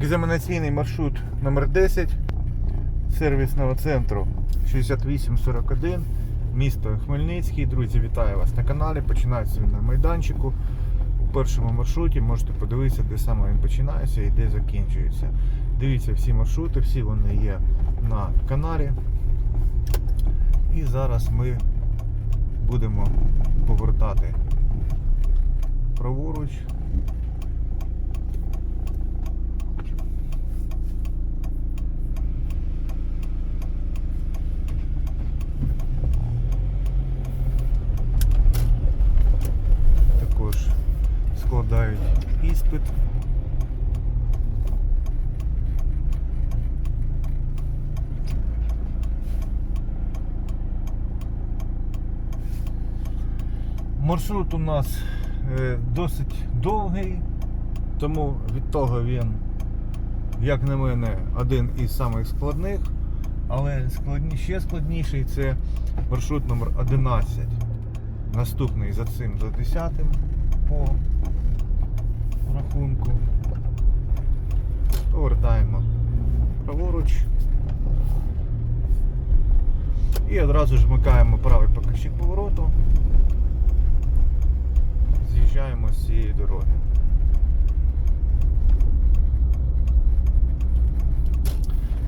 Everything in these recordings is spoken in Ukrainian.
Екзаменаційний маршрут номер 10 сервісного центру 6841, місто Хмельницький. Друзі, вітаю вас на каналі. Починається він на майданчику. У першому маршруті можете подивитися, де саме він починається і де закінчується. Дивіться всі маршрути, всі вони є на каналі. І зараз ми будемо повертати праворуч. Також складають іспит. Маршрут у нас е, досить довгий, тому від того він, як на мене, один із самих складних, але складні, ще складніший це маршрут номер 11. Наступний за цим, за 10 по рахунку. Повертаємо праворуч. І одразу ж вмикаємо правий показчик повороту. З'їжджаємо з цієї дороги.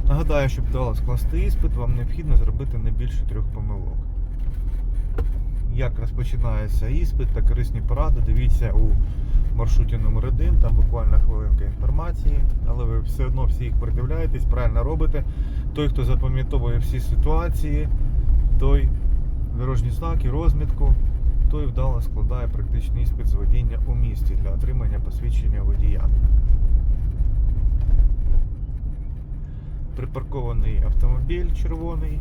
Нагадаю, щоб вдало скласти іспит, вам необхідно зробити не більше трьох помилок. Як розпочинається іспит та корисні поради, дивіться у маршруті номер 1 там буквально хвилинка інформації, але ви все одно всі їх придивляєтесь, правильно робите. Той, хто запам'ятовує всі ситуації, той дорожні знаки, розмітку, той вдало складає практичний іспит з водіння у місті для отримання посвідчення водія. Припаркований автомобіль червоний,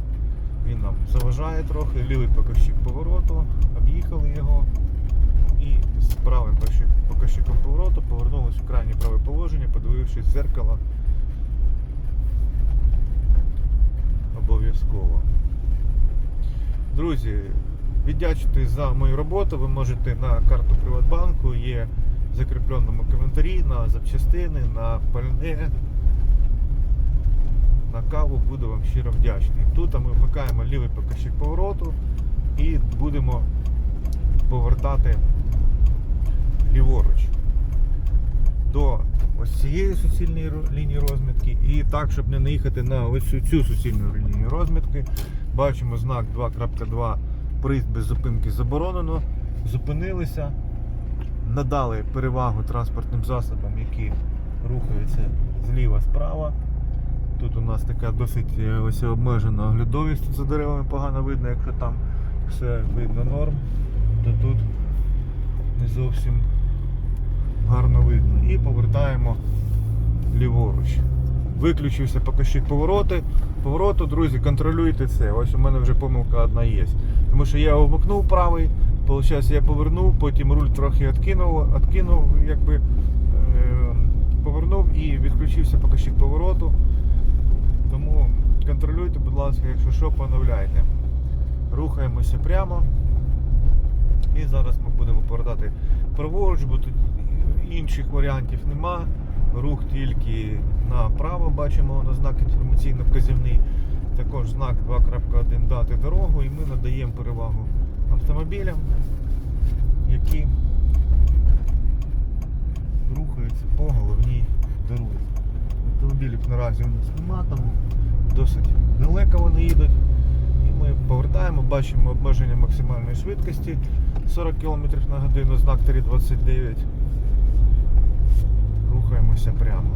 він нам заважає трохи, лівий покажчик повороту, об'їхали його. І з правим покажчиком повороту повернулись в крайнє праве положення, подивившись в зеркало. Обов'язково. Друзі, віддячити за мою роботу. Ви можете на карту Приватбанку, є в закріпленому коментарі на запчастини, на пальне, на каву буду вам щиро вдячний. Тут ми вмикаємо лівий покажчик повороту і будемо повертати ліворуч до ось цієї суцільної лінії розмітки і так, щоб не наїхати на ось цю- суцільну лінію розмітки. Бачимо знак 2.2 приїзд без зупинки заборонено. Зупинилися, надали перевагу транспортним засобам, які рухаються зліва справа. Тут у нас така досить е, ось обмежена оглядовість, за деревами погано видно, якщо там все видно норм, то тут не зовсім гарно видно. І повертаємо ліворуч. Виключився покажчик повороти. Повороту, друзі, контролюйте це. Ось у мене вже помилка одна є. Тому що я обмикнув правий, виходить, я повернув, потім руль трохи відкинув, відкинув, якби е, повернув і відключився покажчик повороту. Контролюйте, будь ласка, якщо що, поновляйте. Рухаємося прямо. І зараз ми будемо повертати праворуч, бо тут інших варіантів нема. Рух тільки направо, бачимо на знак інформаційно вказівний. Також знак 2.1 дати дорогу і ми надаємо перевагу автомобілям, які рухаються по головній дорозі. Автомобілів наразі у нас нема, там досить далеко вони їдуть. І ми повертаємо, бачимо обмеження максимальної швидкості 40 км на годину, знак 329. Рухаємося прямо.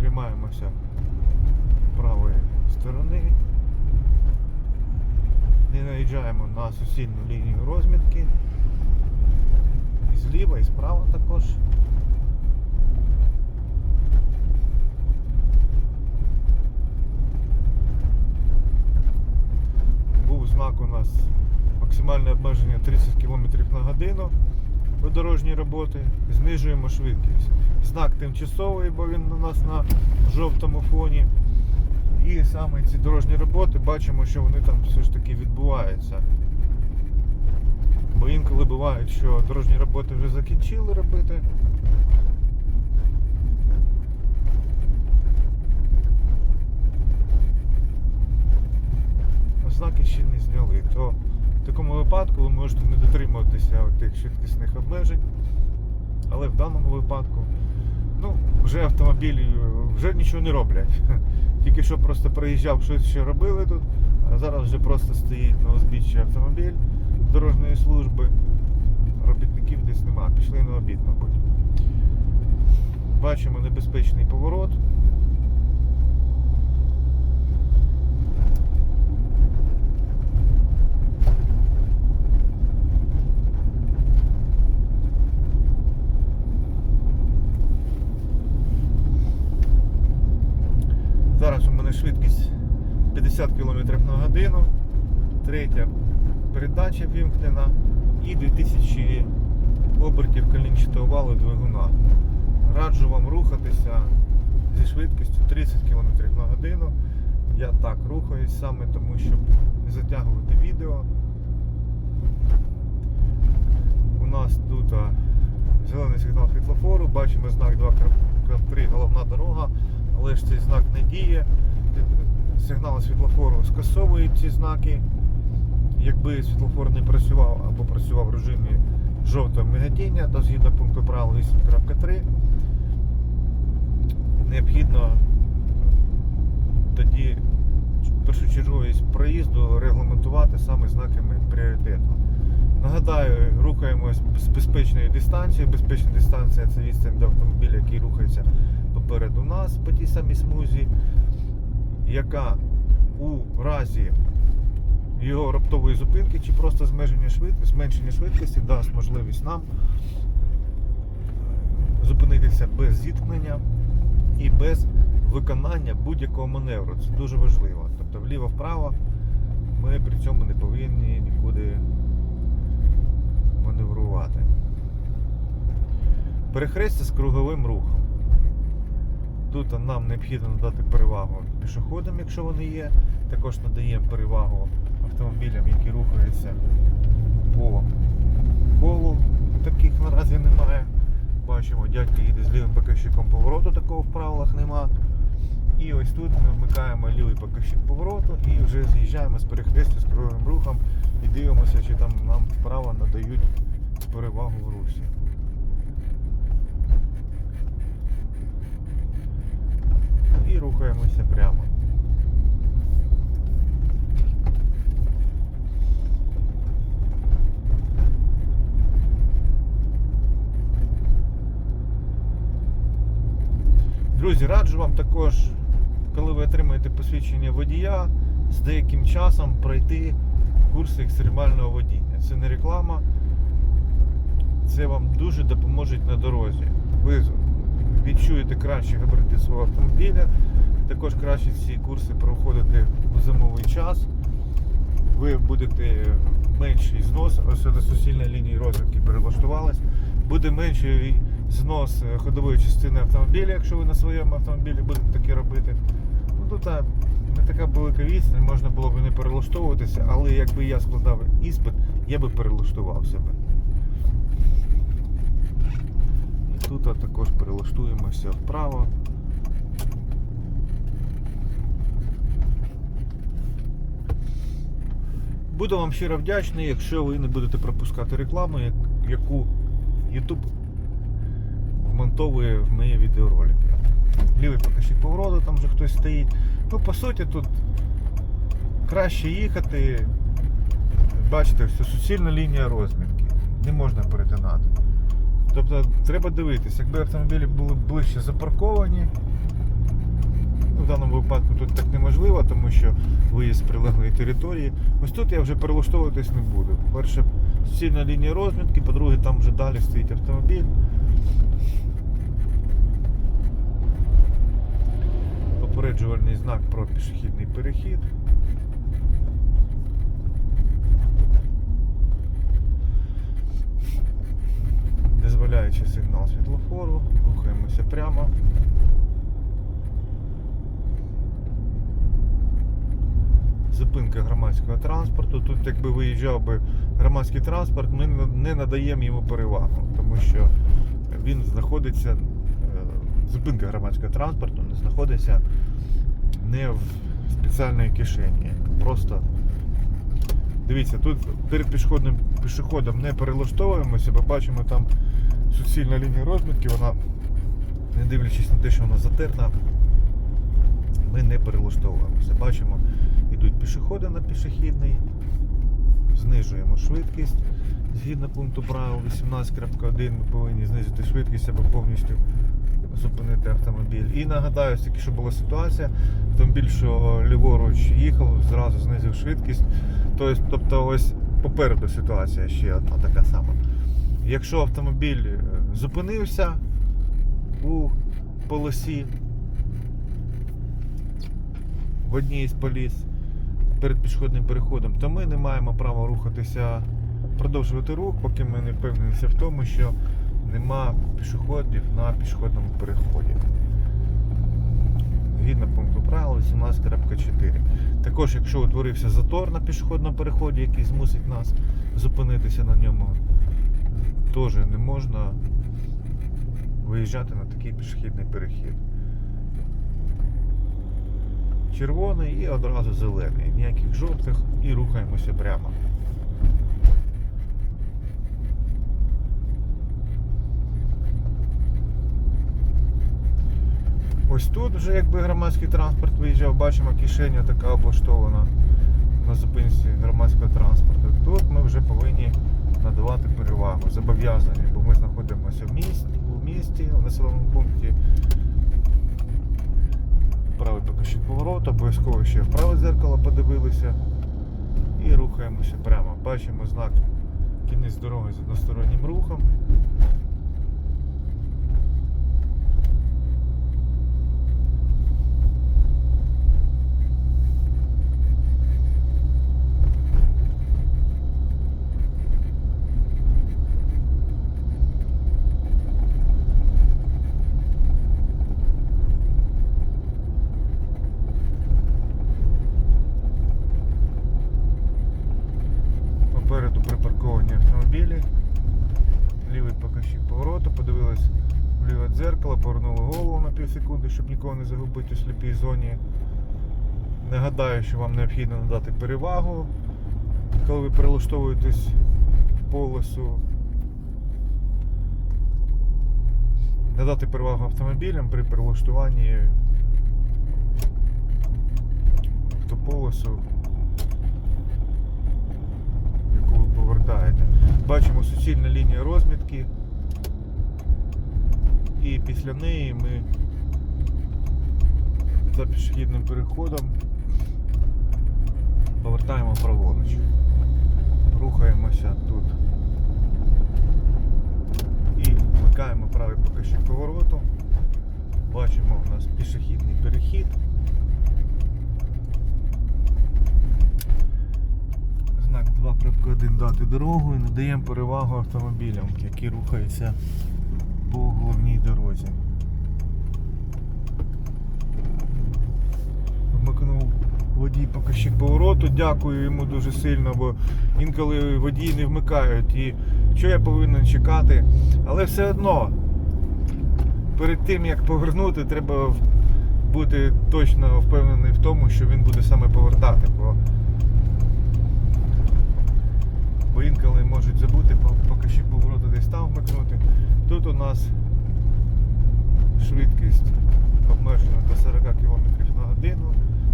Тримаємося правої сторони. Не наїжджаємо на суцільну лінію розмітки. І зліва, і справа також. Знак у нас максимальне обмеження 30 км на годину до дорожньої роботи. Знижуємо швидкість. Знак тимчасовий, бо він у нас на жовтому фоні. І саме ці дорожні роботи бачимо, що вони там все ж таки відбуваються. Бо інколи буває, що дорожні роботи вже закінчили робити, чи не зняли, то в такому випадку ви можете не дотримуватися тих швидкісних обмежень. Але в даному випадку ну, вже автомобілі вже нічого не роблять. Тільки що просто проїжджав, щось ще робили тут, а зараз вже просто стоїть на узбіччі автомобіль дорожньої служби. Робітників десь нема, пішли на обід, мабуть. Бачимо небезпечний поворот. Зараз у мене швидкість 50 км на годину, третя передача вімкнена і 2000 обертів колінчатого валу двигуна. Раджу вам рухатися зі швидкістю 30 км на годину. Я так рухаюсь саме тому, щоб не затягувати відео. У нас тут зелений сигнал світлофору, бачимо знак 2.3 головна дорога, але ж цей знак не діє. Сигнал світлофору скасовує ці знаки. Якби світлофор не працював або працював в режимі жовтого миготіння, то згідно пункту правил 8.3 необхідно тоді першочерговість проїзду регламентувати саме знаками пріоритету. Нагадаю, рухаємось з безпечною дистанцією. Безпечна дистанція це відстань до автомобіля, який рухається попереду нас по тій самій смузі, яка у разі його раптової зупинки чи просто зменшення швидкості, зменшення швидкості дасть можливість нам зупинитися без зіткнення і без виконання будь-якого маневру. Це дуже важливо. Тобто вліво-вправо ми при цьому не повинні нікуди маневрувати. Перехрестя з круговим рухом. Тут нам необхідно надати перевагу пішоходам, якщо вони є. Також надаємо перевагу автомобілям, які рухаються по колу. Таких наразі немає. Бачимо, дядько їде з лівим показчиком повороту, такого в правилах нема. І ось тут ми вмикаємо лівий показчик повороту і вже з'їжджаємо з перехрестя з круговим рухом і дивимося, чи там нам вправо надають перевагу в русі. І рухаємося прямо. Друзі, раджу вам також, коли ви отримаєте посвідчення водія, з деяким часом пройти курси екстремального водіння. Це не реклама, це вам дуже допоможе на дорозі. Ви відчуєте кращі габарити свого автомобіля, також краще ці курси проходити у зимовий час. Ви будете менший знос, ось до суцільної лінії розвитки перелаштувалась, буде менший знос е, ходової частини автомобіля, якщо ви на своєму автомобілі будете таке робити. Ну тут не така велика відстань, можна було б не перелаштовуватися, але якби я складав іспит, я би перелаштував себе. Тут також перелаштуємося вправо. Буду вам щиро вдячний, якщо ви не будете пропускати рекламу, яку YouTube вмонтовує в мої відеоролики. Лівий покажчик повороту, там вже хтось стоїть. Ну, по суті, тут краще їхати. Бачите, все суцільна лінія розмітки. Не можна перетинати. Тобто треба дивитися, якби автомобілі були ближче запарковані. Ну, в даному випадку тут так неможливо, тому що виїзд з прилеглої території. Ось тут я вже перелаштовуватись не буду. Перше, суцільна лінія розмітки, по-друге, там вже далі стоїть автомобіль. Попереджувальний знак про пішохідний перехід. Дозволяючи сигнал світлофору, рухаємося прямо. Зупинка громадського транспорту. Тут, якби виїжджав би громадський транспорт, ми не надаємо йому перевагу, тому що він знаходиться, е, зупинка громадського транспорту не знаходиться не в спеціальній кишені. Просто Дивіться, тут перед пішохідним пішоходом не перелаштовуємося, бо бачимо там суцільна лінія розмітки, вона, не дивлячись на те, що вона затерта, ми не перелаштовуємося. Бачимо, йдуть пішоходи на пішохідний, знижуємо швидкість. Згідно пункту правил 18.1 ми повинні знизити швидкість або повністю зупинити автомобіль. І нагадаю, тільки що була ситуація, автомобіль, що ліворуч їхав, зразу знизив швидкість. Тобто, тобто ось попереду ситуація ще одна така сама. Якщо автомобіль е, зупинився у полосі в одній із поліс перед пішохідним переходом, то ми не маємо права рухатися, продовжувати рух, поки ми не впевнимося в тому, що нема пішоходів на пішохідному переході. Згідно пункту правил 18.4. Також, якщо утворився затор на пішохідному переході, який змусить нас зупинитися на ньому, теж не можна виїжджати на такий пішохідний перехід. Червоний і одразу зелений. Ніяких жовтих і рухаємося прямо. Ось тут вже якби громадський транспорт виїжджав, бачимо, кишеня така облаштована на зупинці громадського транспорту. Тут ми вже повинні надавати перевагу, зобов'язані, бо ми знаходимося в місті, у місті, в населеному пункті. Правий покажчик повороту, обов'язково ще в праве зеркало подивилися і рухаємося прямо. Бачимо знак кінець дороги з одностороннім рухом. Попереду припарковані автомобілі. Лівий покажчик повороту, подивились в ліве дзеркало, повернули голову на пів секунди, щоб нікого не сліпій зоні. Нагадаю, що вам необхідно надати перевагу, коли ви перелаштовуєтесь в полосу. Надати перевагу автомобілям при перелаштуванні в автополосу яку ви повертаєте. Бачимо суцільна лінія розмітки. І після неї ми за пішохідним переходом повертаємо праворуч. Рухаємося тут. І вмикаємо правий покажчик повороту. Бачимо у нас пішохідний перехід. Знак 2.1 дати дорогу і надаємо перевагу автомобілям, які рухаються по головній дорозі. Водій покажчик повороту, дякую йому дуже сильно, бо інколи водії не вмикають і що я повинен чекати. Але все одно перед тим як повернути, треба бути точно впевнений в тому, що він буде саме повертати. Бо бо інколи можуть забути, по- поки ще повороту десь там вмикнути. Тут у нас швидкість обмежена до 40 км на годину.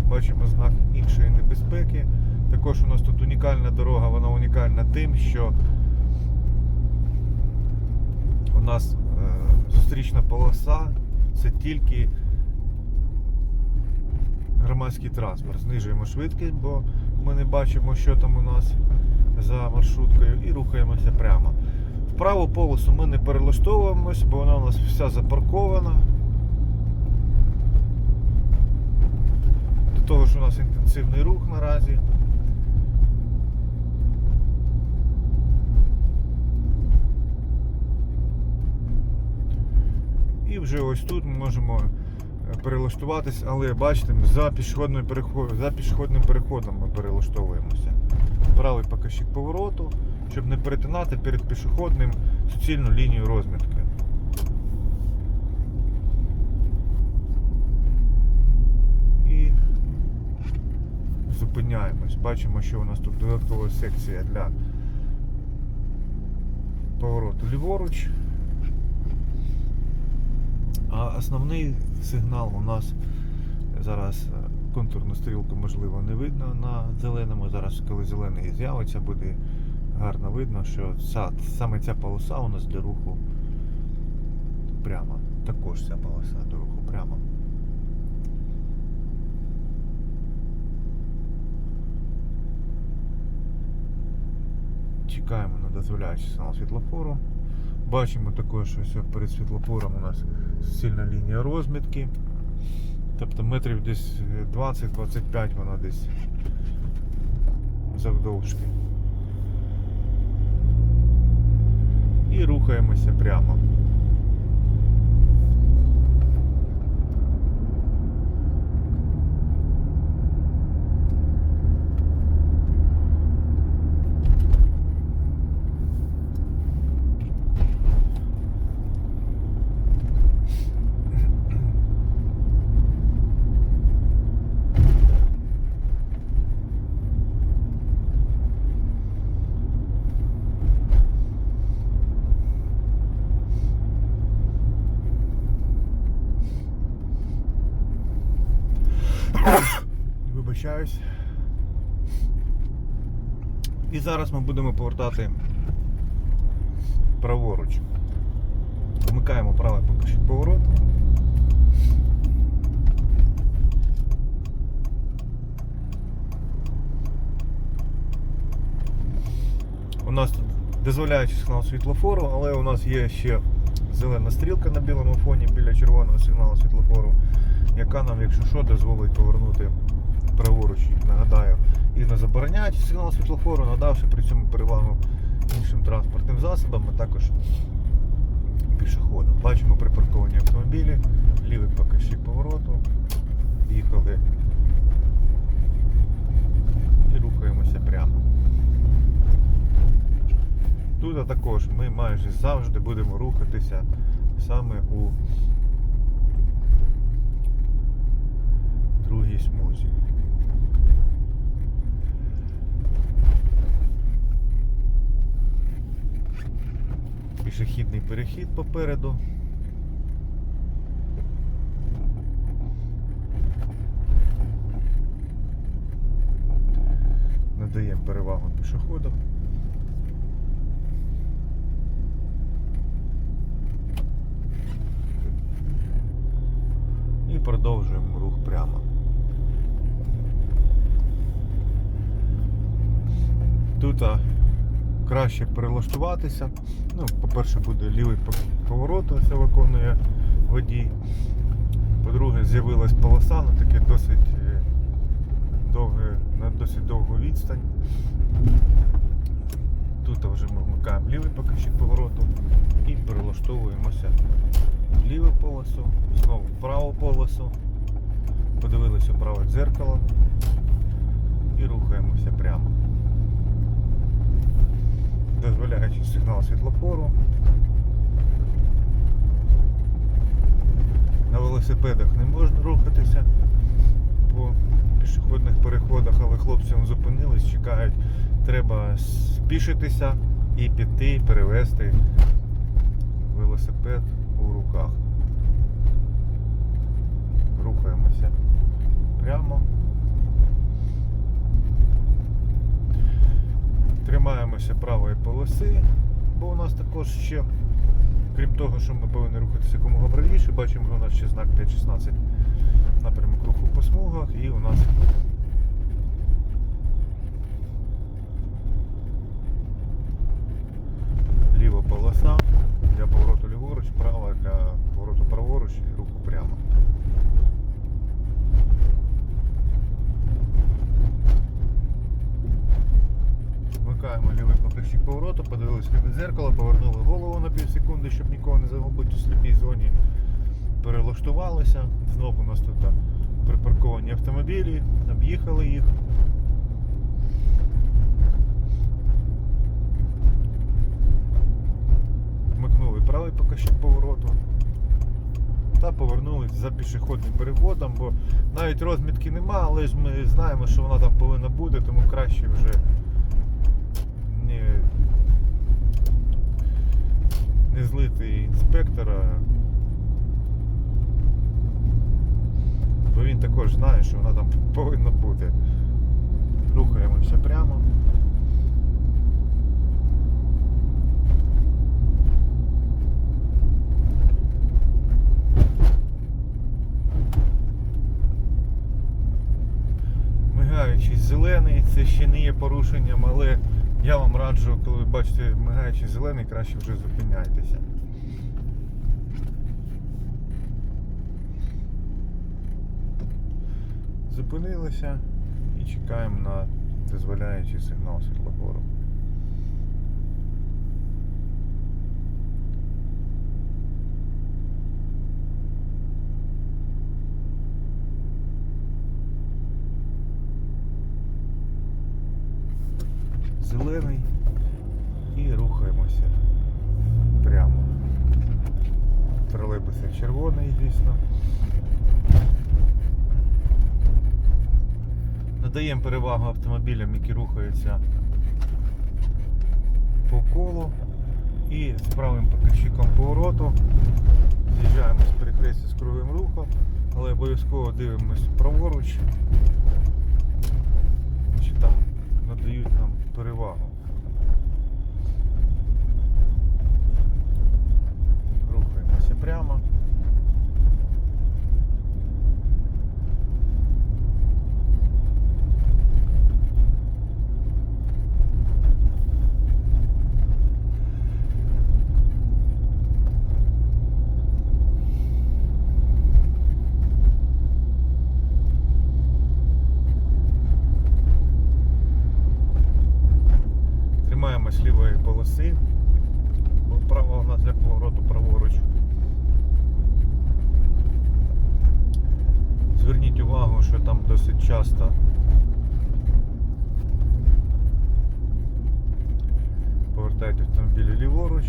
Бачимо знак іншої небезпеки. Також у нас тут унікальна дорога, вона унікальна тим, що у нас е, зустрічна полоса це тільки громадський транспорт. Знижуємо швидкість, бо ми не бачимо, що там у нас за маршруткою, і рухаємося прямо. В праву полосу ми не перелаштовуємось, бо вона у нас вся запаркована. Того ж у нас інтенсивний рух наразі. І вже ось тут ми можемо е, перелаштуватись, але бачите, за пішохідним переходом, за пішохідним переходом ми перелаштовуємося. Правий покажчик повороту, щоб не перетинати перед пішохідним суцільну лінію розмітки. І зупиняємося. Зупиняємось. Бачимо, що у нас тут додаткова секція для повороту ліворуч. А основний сигнал у нас зараз е, контурну стрілку можливо не видно на зеленому. Зараз, коли зелений з'явиться, буде гарно видно, що ця, саме ця полоса у нас для руху прямо. Також ця полоса до руху прямо. Чекаємо на дозволяючий сигнал світлофору. Бачимо також, що перед світлофором у нас сильна лінія розмітки. Тобто метрів десь 20-25 вона десь завдовжки. І рухаємося прямо. Вибачаюсь. І зараз ми будемо повертати праворуч. Вмикаємо правий поворот. У нас тут дозволяючий сигнал світлофору, але у нас є ще зелена стрілка на білому фоні біля червоного сигналу світлофору, яка нам, якщо що, дозволить повернути праворуч, нагадаю, і не забороняючи сигнал світлофору, надавши при цьому перевагу іншим транспортним засобам, а також пішоходам. Бачимо припарковані автомобілі, лівий покажчик повороту, їхали і рухаємося прямо. Тут також ми майже завжди будемо рухатися саме у другій смузі. Пішохідний перехід попереду. Надаємо перевагу пішоходам. І продовжуємо рух прямо. Тут краще перелаштуватися. Ну, по-перше, буде лівий поворот, це виконує водій. По-друге, з'явилась полоса на таке досить е, довге, на досить довгу відстань. Тут вже ми вмикаємо лівий покажчик повороту і перелаштовуємося в ліву полосу, знову в праву полосу. Подивилися у праве дзеркало і рухаємося прямо. Дозволяючи сигнал світлофору. На велосипедах не можна рухатися по пішохідних переходах, але хлопці зупинились, чекають. Треба спішитися і піти, перевести велосипед у руках. Рухаємося прямо. Тримаємося правої полоси, бо у нас також ще, крім того, що ми повинні рухатися якомога правіше, бачимо, що у нас ще знак 5.16 напрямок руху по смугах і у нас ліва полоса для повороту ліворуч, права для повороту праворуч і руху прямо. Вмикаємо лівий повороту, подивилися в дзеркало, повернули голову на пів секунди, щоб нікого не загубити у сліпій зоні. Перелаштувалися. Знову у нас тут припарковані автомобілі, об'їхали їх. Вмикнули правий покажчик повороту та повернули затримуватися за пішохідним переходом, бо навіть розмітки нема, але ж ми знаємо, що вона там повинна бути, тому краще вже не, не злити інспектора. Бо він також знає, що вона там повинна бути. Рухаємося прямо. Мигаючий зелений, це ще не є порушенням, але я вам раджу, коли ви бачите мигаючий зелений, краще вже зупиняйтеся. Зупинилися і чекаємо на дозволяючий сигнал світлофору. Зелений і рухаємося прямо. Тролейбуси червоний, звісно. Надаємо перевагу автомобілям, які рухаються по колу і з правим показчиком повороту з'їжджаємо з перехрестя з круговим рухом, але обов'язково дивимось праворуч, чи там надають нам перевагу. Рухаємося прямо. Тримаємось лівої полоси, бо права у нас для повороту праворуч. Зверніть увагу, що там досить часто Повертайте автомобілі ліворуч.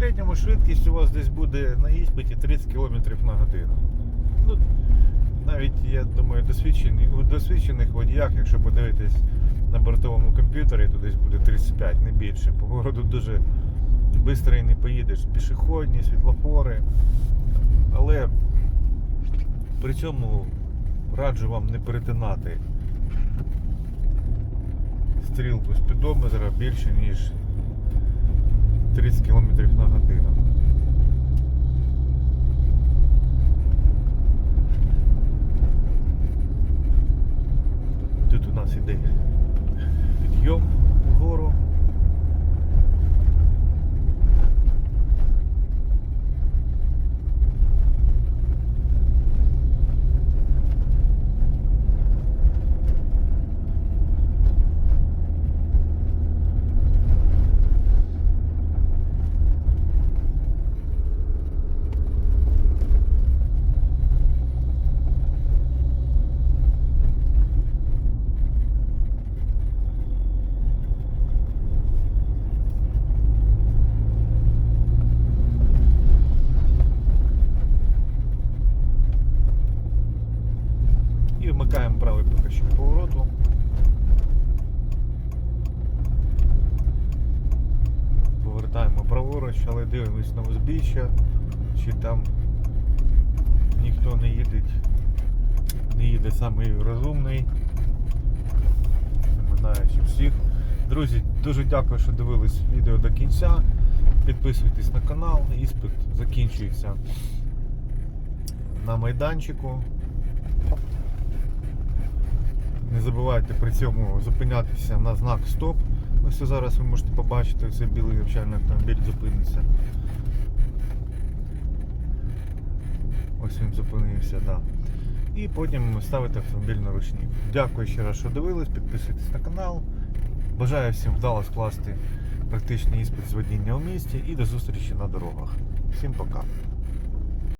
Середньому швидкість у вас десь буде на іспиті 30 км на годину. Ну, навіть, я думаю, досвідчений, у досвідчених водіях, якщо подивитись на бортовому комп'ютері, то десь буде 35, не більше. По городу дуже швидко і не поїдеш. Пішохідні, світлофори. Але при цьому раджу вам не перетинати стрілку спідометра більше, ніж 30 км на годину. Тут у нас іде підйом вгору. І вмикаємо правий покажчик повороту. Повертаємо праворуч, але дивимось на узбіччя, чи там ніхто не їде, не їде самий розумний, наминаючи всіх. Друзі, дуже дякую, що дивились відео до кінця. Підписуйтесь на канал, іспит закінчується на майданчику. Не забувайте при цьому зупинятися на знак стоп. Ось зараз ви можете побачити, цей білий навчальний автомобіль зупиниться. Ось він зупинився. Да. І потім ставити автомобіль на ручник. Дякую ще раз, що дивились, підписуйтесь на канал. Бажаю всім вдало скласти практичний іспит з водіння у місті і до зустрічі на дорогах. Всім пока.